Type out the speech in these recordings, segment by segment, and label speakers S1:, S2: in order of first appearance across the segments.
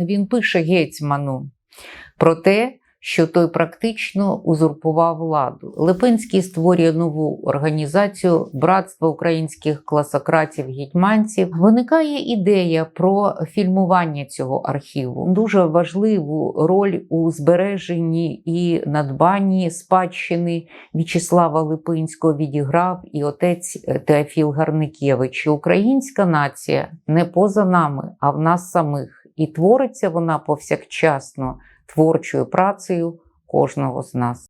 S1: Він пише гетьману про те, що той практично узурпував владу. Липинський створює нову організацію Братство українських класократів гетьманців. Виникає ідея про фільмування цього архіву. Дуже важливу роль у збереженні і надбанні спадщини В'ячеслава Липинського відіграв і отець Теофіл Гарникевич. Українська нація не поза нами, а в нас самих. І твориться вона повсякчасно творчою працею кожного з нас.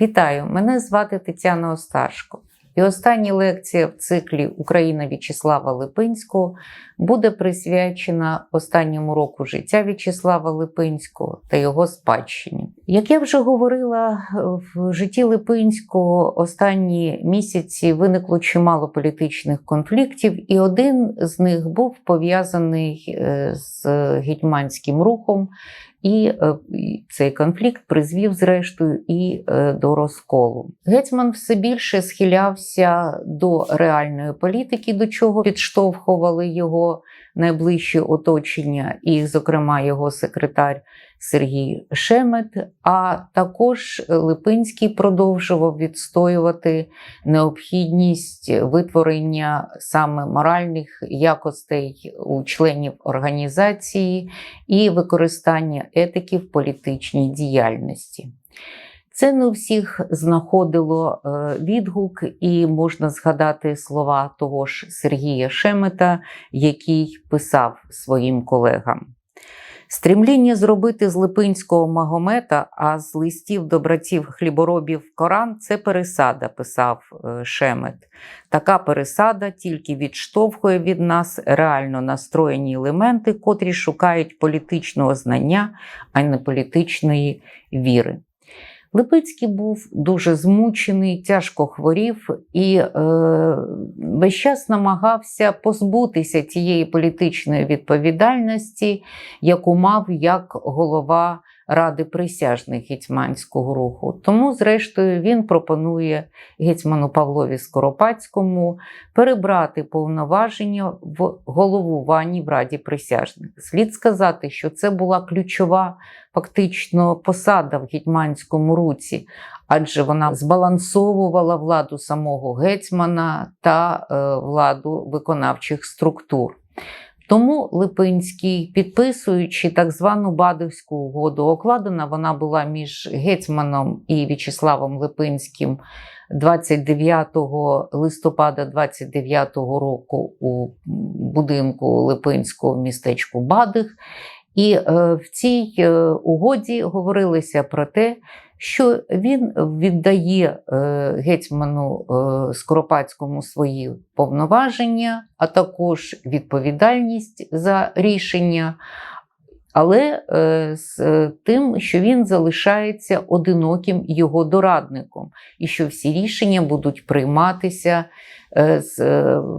S1: Вітаю! Мене звати Тетяна Осташко. І остання лекція в циклі Україна В'ячеслава Липинського буде присвячена останньому року життя В'ячеслава Липинського та його спадщині. Як я вже говорила, в житті Липинського останні місяці виникло чимало політичних конфліктів, і один з них був пов'язаний з гетьманським рухом. І цей конфлікт призвів, зрештою, і до розколу. Гетьман все більше схилявся до реальної політики, до чого підштовхували його найближче оточення, і, зокрема, його секретар Сергій Шемет. А також Липинський продовжував відстоювати необхідність витворення саме моральних якостей у членів організації і використання етики в політичній діяльності. Це не всіх знаходило відгук, і можна згадати слова того ж Сергія Шемета, який писав своїм колегам. Стремління зробити з Липинського Магомета, а з листів до братів хліборобів Коран це пересада, писав Шемет. Така пересада тільки відштовхує від нас реально настроєні елементи, котрі шукають політичного знання, а не політичної віри. Липицький був дуже змучений, тяжко хворів і е, весь час намагався позбутися тієї політичної відповідальності, яку мав як голова Ради присяжних гетьманського руху. Тому, зрештою, він пропонує гетьману Павлові Скоропадському перебрати повноваження в головуванні в Раді присяжних. Слід сказати, що це була ключова фактично посада в гетьманському руці, адже вона збалансовувала владу самого гетьмана та е, владу виконавчих структур. Тому Липинський, підписуючи так звану Бадовську угоду, окладена вона була між гетьманом і В'ячеславом Липинським 29 листопада 29 року у будинку Липинського в містечку Бадих. І е, в цій е, угоді говорилося про те, що він віддає е, гетьману е, Скоропадському свої повноваження, а також відповідальність за рішення, але е, з тим, що він залишається одиноким його дорадником, і що всі рішення будуть прийматися з,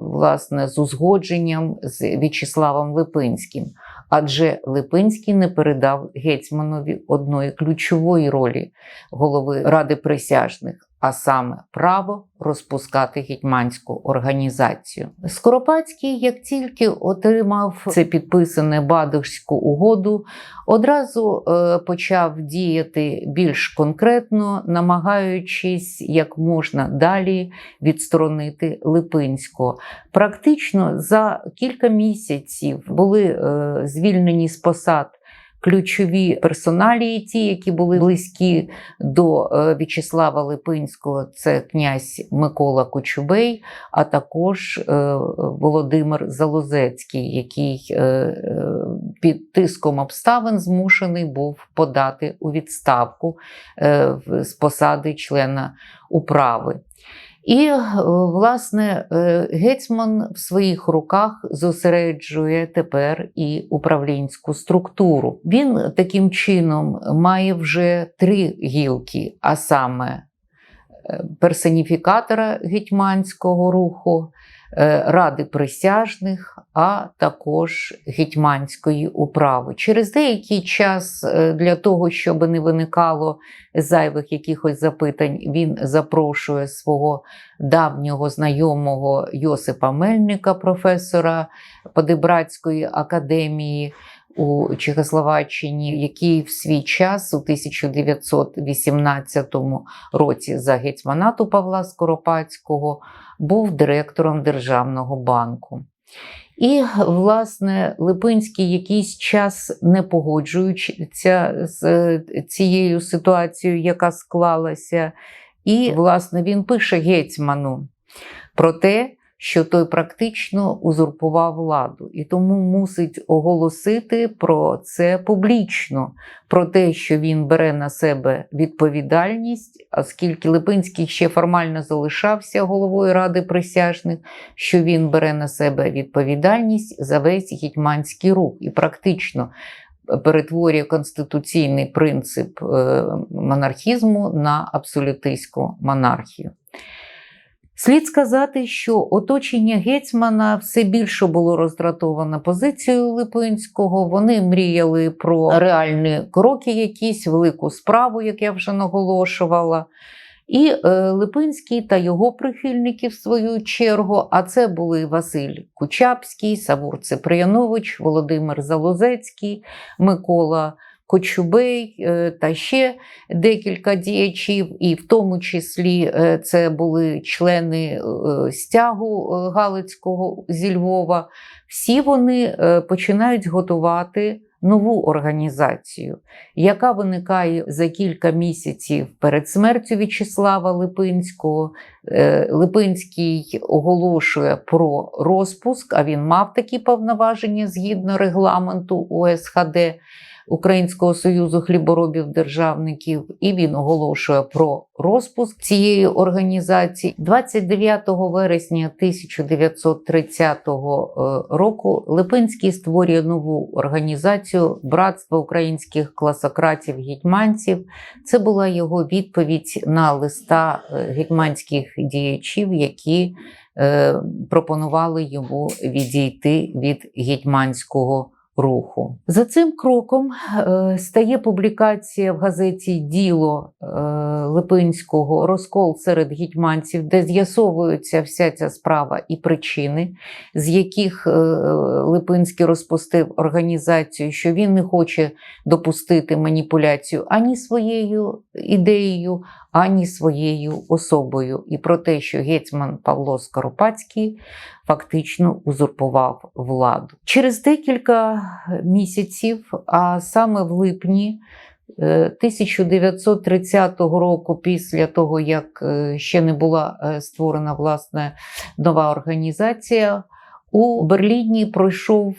S1: власне, з узгодженням з В'ячеславом Липинським. Адже Липинський не передав гетьманові одної ключової ролі голови Ради присяжних, а саме право розпускати гетьманську організацію. Скоропадський, як тільки отримав це підписане Бадовську угоду, одразу е, почав діяти більш конкретно, намагаючись як можна далі відсторонити Липинського. Практично за кілька місяців були е, звільнені з посад ключові персоналії, ті, які були близькі до В'ячеслава Липинського, це князь Микола Кочубей, а також Володимир Залозецький, який під тиском обставин змушений був подати у відставку з посади члена управи. І, власне, гетьман в своїх руках зосереджує тепер і управлінську структуру. Він таким чином має вже три гілки, а саме е, персоніфікатора гетьманського руху, е, ради присяжних, а також гетьманської управи. Через деякий час е, для того, щоб не виникало зайвих якихось запитань, він запрошує свого давнього знайомого Йосипа Мельника, професора Подебратської академії у Чехословаччині, який в свій час у 1918 році за гетьманату Павла Скоропадського був директором Державного банку. І, власне, Липинський якийсь час не погоджуючися з е, цією ситуацією, яка склалася, і, власне, він пише гетьману про те, що той практично узурпував владу, і тому мусить оголосити про це публічно, про те, що він бере на себе відповідальність, оскільки Липинський ще формально залишався головою ради присяжних, що він бере на себе відповідальність за весь гетьманський рух і практично. Перетворює конституційний принцип е, монархізму на абсолютистську монархію. Слід сказати, що оточення гетьмана все більше було роздратовано позицією Липинського. Вони мріяли про реальні кроки, якісь велику справу, як я вже наголошувала. І е, Липинський та його прихильники, в свою чергу, а це були Василь Кучапський, Савур Циприянович, Володимир Залозецький, Микола. Кочубей е, та ще декілька діячів, і в тому числі е, це були члени е, стягу Галицького зі Львова. Всі вони починають готувати. Нову організацію, яка виникає за кілька місяців перед смертю В'ячеслава Липинського. Липинський оголошує про розпуск, а він мав такі повноваження згідно регламенту УСХД. Українського союзу хліборобів-державників, і він оголошує про розпуск цієї організації 29 вересня 1930 е, року. Липинський створює нову організацію Братство українських класократів гетьманців. Це була його відповідь на листа е, гетьманських діячів, які е, пропонували йому відійти від гетьманського руху. За цим кроком е, стає публікація в газеті Діло е, Липинського розкол серед гетьманців, де з'ясовується вся ця справа і причини, з яких е, Липинський розпустив організацію, що він не хоче допустити маніпуляцію ані своєю ідеєю, ані своєю особою, і про те, що гетьман Павло Скоропадський фактично узурпував владу. Через декілька місяців, а саме в липні 1930 е, року, після того, як е, ще не була е, створена власне нова організація, у Берліні пройшов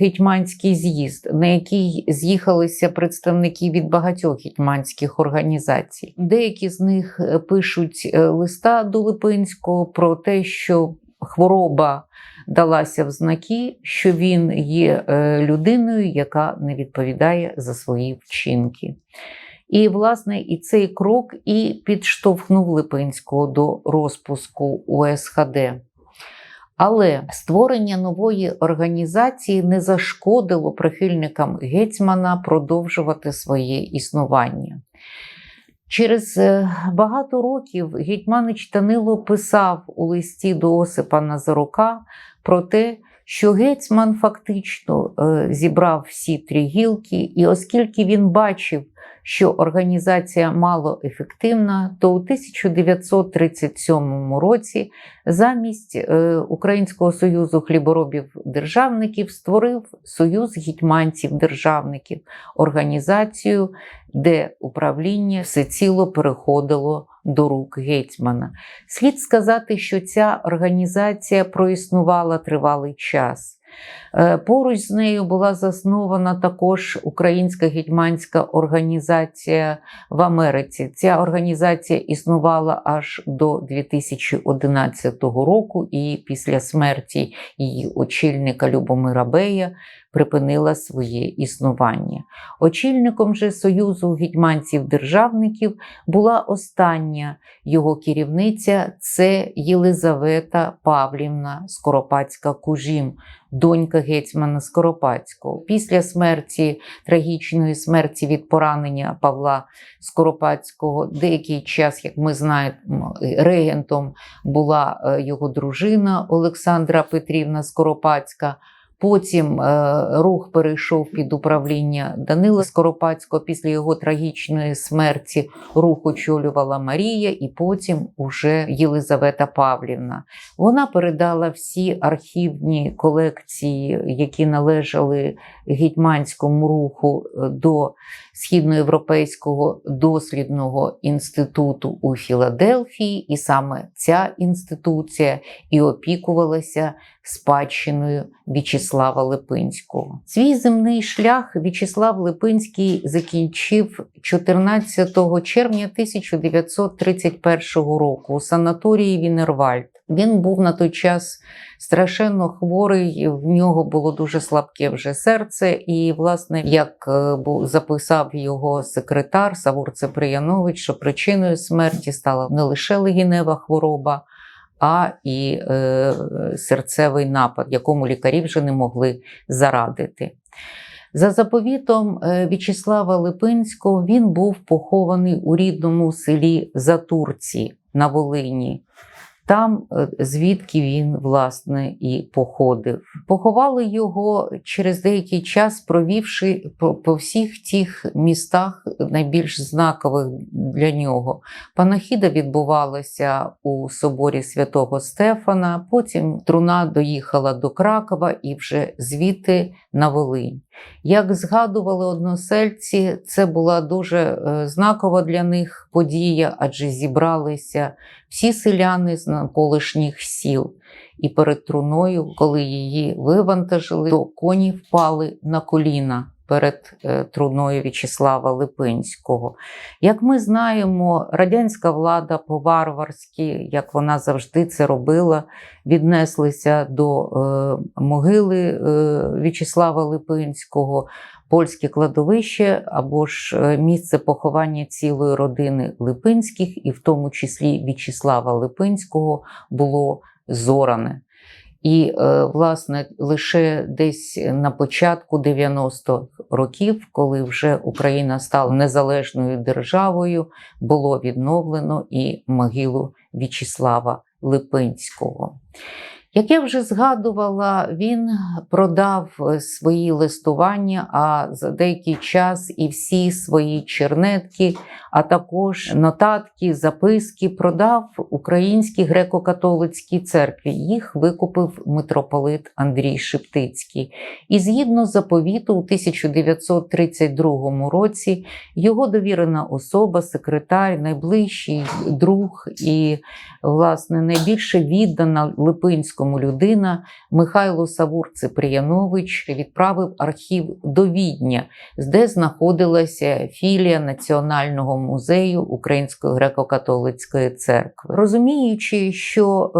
S1: гетьманський з'їзд, на який з'їхалися представники від багатьох гетьманських організацій. Деякі з них пишуть листа до Липинського про те, що хвороба далася в знаки, що він є е, людиною, яка не відповідає за свої вчинки. І, власне, і цей крок і підштовхнув Липинського до розпуску УСХД. Але створення нової організації не зашкодило прихильникам гетьмана продовжувати своє існування. Через е, багато років Гетьманич Танило писав у листі до Осипа Назарука про те, що гетьман фактично е, зібрав всі три гілки, і оскільки він бачив, що організація мало ефективна, то у 1937 році замість е, Українського союзу хліборобів-державників створив Союз гетьманців-державників, організацію, де управління всеціло переходило до рук гетьмана. Слід сказати, що ця організація проіснувала тривалий час. Е, Поруч з нею була заснована також Українська гетьманська організація в Америці. Ця організація існувала аж до 2011 року, і після смерті її очільника Любомира Бея припинила своє існування. Очільником же Союзу гетьманців-державників була остання його керівниця це Єлизавета Павлівна Скоропадська Кужім, донька гетьмана Скоропадського. Після смерті, трагічної смерті від поранення Павла Скоропадського, деякий час, як ми знаємо, регентом була е, його дружина Олександра Петрівна Скоропадська. Потім е, рух перейшов під управління Данила Скоропадського. Після його трагічної смерті рух очолювала Марія, і потім уже Єлизавета Павлівна. Вона передала всі архівні колекції, які належали гетьманському руху е, до Східноєвропейського дослідного інституту у Філадельфії, і саме ця інституція і опікувалася спадщиною В'ячеслава Липинського. Свій земний шлях В'ячеслав Липинський закінчив 14 червня 1931 року у санаторії Вінервальд. Він був на той час страшенно хворий, в нього було дуже слабке вже серце, і, власне, як е, записав його секретар Савур Цеприянович, що причиною смерті стала не лише легінева хвороба, а і е, серцевий напад, якому лікарі вже не могли зарадити. За заповітом е, В'ячеслава Липинського він був похований у рідному селі Затурці на Волині. Там, е, звідки він, власне, і походив. Поховали його через деякий час, провівши по, по всіх тих містах, найбільш знакових для нього. Панахіда відбувалася у соборі святого Стефана, потім труна доїхала до Кракова і вже звідти на Волинь. Як згадували односельці, це була дуже е, знакова для них подія, адже зібралися всі селяни з навколишніх сіл. І перед труною, коли її вивантажили, то коні впали на коліна перед е, труною В'ячеслава Липинського. Як ми знаємо, радянська влада по-варварськи, як вона завжди це робила, віднеслися до е, могили е, В'ячеслава Липинського, польське кладовище або ж місце поховання цілої родини Липинських, і в тому числі В'ячеслава Липинського, було зоране. І, е, власне, лише десь на початку 90-х років, коли вже Україна стала незалежною державою, було відновлено і могилу В'ячеслава Липинського. Як я вже згадувала, він продав е, свої листування, а за деякий час і всі свої чернетки, а також нотатки, записки продав Українській греко-католицькій церкві. Їх викупив митрополит Андрій Шептицький. І згідно заповіту, у 1932 році його довірена особа, секретар, найближчий друг і, власне, найбільше віддана Липинському людина Михайло Савур Циприянович відправив архів до Відня, де знаходилася філія Національного музею Української греко-католицької церкви. Розуміючи, що е,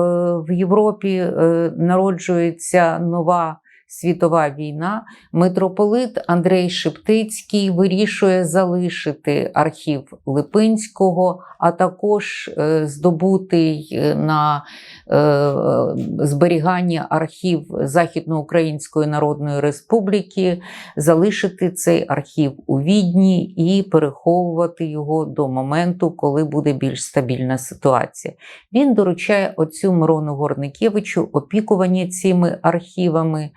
S1: в Європі е, народжується нова. Світова війна, митрополит Андрей Шептицький вирішує залишити архів Липинського, а також е, здобутий е, на е, зберігання архів Західноукраїнської Народної Республіки, залишити цей архів у Відні і переховувати його до моменту, коли буде більш стабільна ситуація. Він доручає отцю Мирону Горникевичу опікування цими архівами.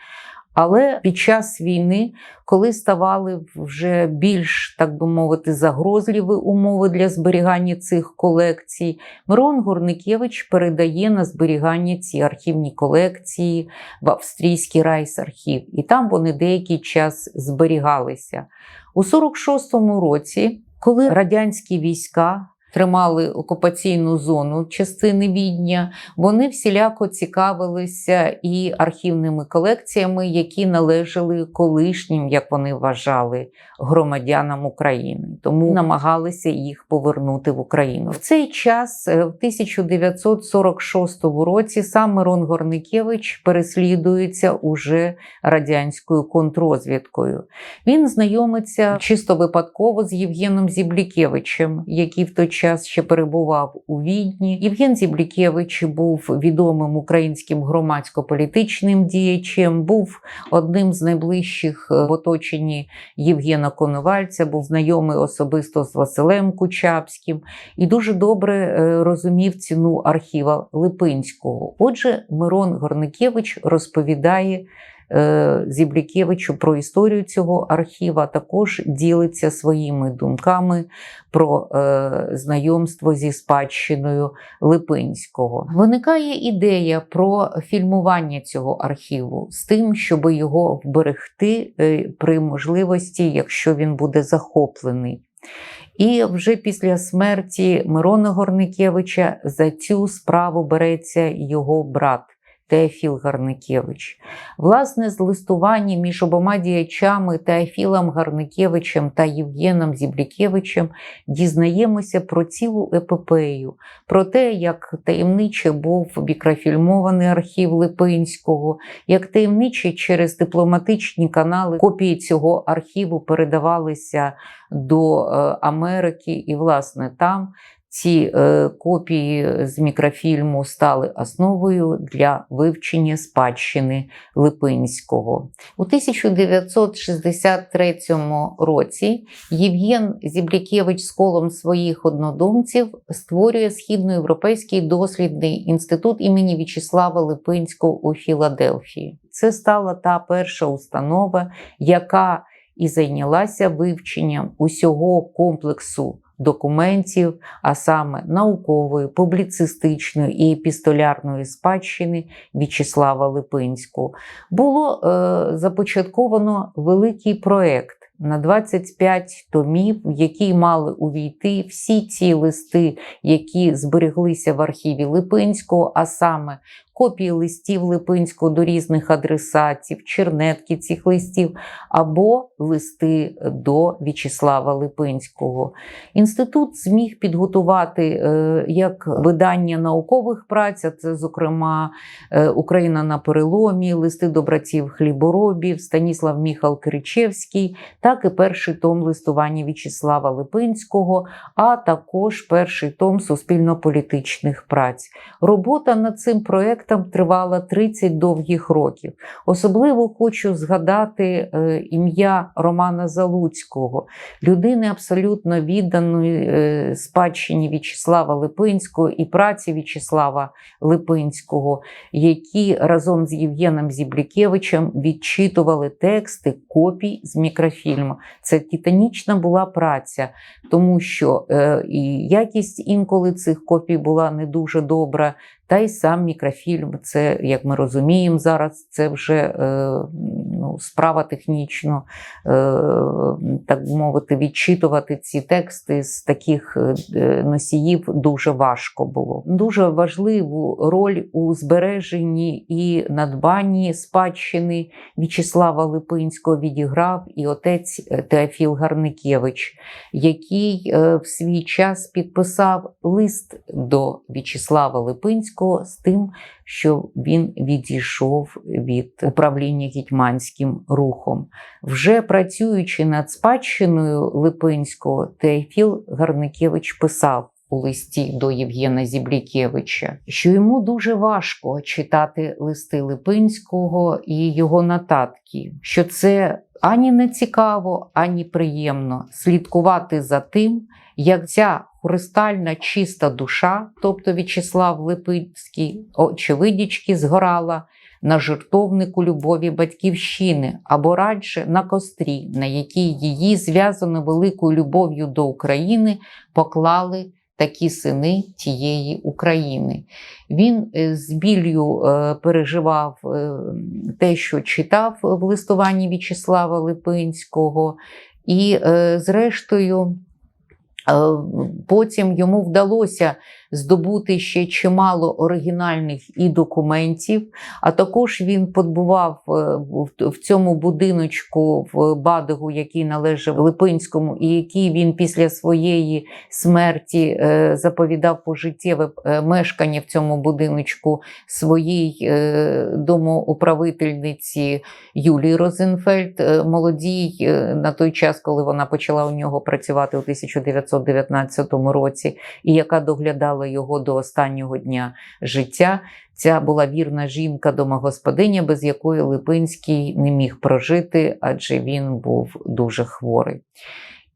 S1: Але під час війни, коли ставали вже більш, так би мовити, загрозливі умови для зберігання цих колекцій, Мирон Горникевич передає на зберігання ці архівні колекції в австрійський райсархів, і там вони деякий час зберігалися. У 46-му році, коли радянські війська тримали окупаційну зону частини відня, вони всіляко цікавилися і архівними колекціями, які належали колишнім, як вони вважали, громадянам України. Тому намагалися їх повернути в Україну. В цей час, е, в 1946 році, сам Мирон Горникевич переслідується уже радянською контрозвідкою. Він знайомиться чисто випадково з Євгеном Зіблікевичем, який в той час ще перебував у Відні. Євген Зіблікевич був відомим українським громадсько-політичним діячем, був одним з найближчих е, в оточенні Євгена Коновальця, був знайомий особисто з Василем Кучапським і дуже добре е, розумів ціну архіва Липинського. Отже, Мирон Горникевич розповідає Зіблікевичу про історію цього архіва, також ділиться своїми думками про е, знайомство зі спадщиною Липинського. Виникає ідея про фільмування цього архіву з тим, щоб його вберегти е, при можливості, якщо він буде захоплений. І вже після смерті Мирона Горникевича за цю справу береться його брат. Теофіл Гарникевич. Власне, з листування між обома діячами Теофілом Гарникевичем та Євгеном Зіблікевичем дізнаємося про цілу епопею, про те, як таємниче був мікрофільмований архів Липинського, як таємниче через дипломатичні канали копії цього архіву передавалися до е, Америки, і, власне, там ці е, копії з мікрофільму стали основою для вивчення спадщини Липинського. У 1963 році Євген Зіблікевич з колом своїх однодумців створює Східноєвропейський дослідний інститут імені В'ячеслава Липинського у Філадельфії. Це стала та перша установа, яка і зайнялася вивченням усього комплексу документів, а саме наукової, публіцистичної і епістолярної спадщини В'ячеслава Липинського. Було е, започатковано великий проект. На 25 томів, в які мали увійти всі ці листи, які збереглися в архіві Липинського, а саме копії листів Липинського до різних адресатів, чернетки цих листів, або листи до В'ячеслава Липинського. Інститут зміг підготувати е, як видання наукових праць, а це, зокрема, е, Україна на переломі, листи до братів хліборобів, Станіслав Міхал Кричевський, так і перший том листування В'ячеслава Липинського, а також перший том суспільно-політичних праць. Робота над цим проєктом тривала 30 довгих років. Особливо хочу згадати е, ім'я Романа Залуцького, людини абсолютно відданої е, спадщині В'ячеслава Липинського і праці В'ячеслава Липинського, які разом з Євгеном Зіблікевичем відчитували тексти копій з мікрофільму. Це титанічна була праця, тому що е, і якість інколи цих копій була не дуже добра. Та й сам мікрофільм, це, як ми розуміємо зараз, це вже е, ну, справа технічно, е, так мовити, відчитувати ці тексти з таких е, носіїв дуже важко було. Дуже важливу роль у збереженні і надбанні спадщини В'ячеслава Липинського відіграв і отець Теофіл Гарникевич, який в свій час підписав лист до В'ячеслава Липинського з тим, що він відійшов від управління гетьманським рухом. Вже працюючи над спадщиною Липинського, Теофіл Гарникевич писав. У листі до Євгена Зіблікевича, що йому дуже важко читати листи Липинського і його нотатки, що це ані не цікаво, ані приємно слідкувати за тим, як ця хрустальна чиста душа, тобто В'ячеслав Липинський, очевидячки згорала на жертовнику любові батьківщини або радше на кострі, на якій її, зв'язано великою любов'ю до України, поклали такі сини тієї України. Він е, з біллю е, переживав е, те, що читав в листуванні В'ячеслава Липинського, і, зрештою, Потім йому вдалося здобути ще чимало оригінальних і документів. А також він подбував е, в- цьому будиночку в Бадигу, який належав Липинському, і який він після своєї смерті е, заповідав пожиттєве е, мешкання в цьому будиночку своїй домоуправительниці Юлії Розенфельд, молодій на той час, коли вона почала у нього працювати у 1919 році, і яка доглядала його до останнього дня життя. Ця була вірна жінка домогосподиня, без якої Липинський не міг прожити, адже він був дуже хворий.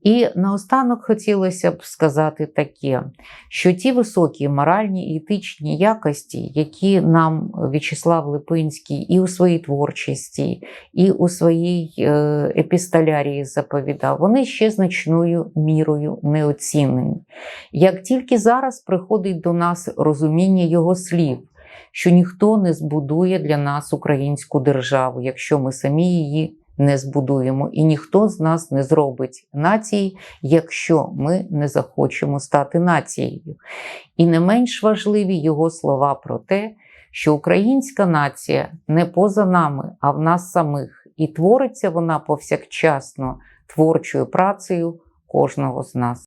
S1: І наостанок хотілося б сказати таке, що ті високі моральні і етичні якості, які нам В'ячеслав Липинський і у своїй творчості, і у своїй е, епістолярії заповідав, вони ще значною мірою неоцінені. Як тільки зараз приходить до нас розуміння його слів, що ніхто не збудує для нас українську державу, якщо ми самі її не збудуємо, і ніхто з нас не зробить нації, якщо ми не захочемо стати нацією. І не менш важливі його слова про те, що українська нація не поза нами, а в нас самих, і твориться вона повсякчасно творчою працею кожного з нас.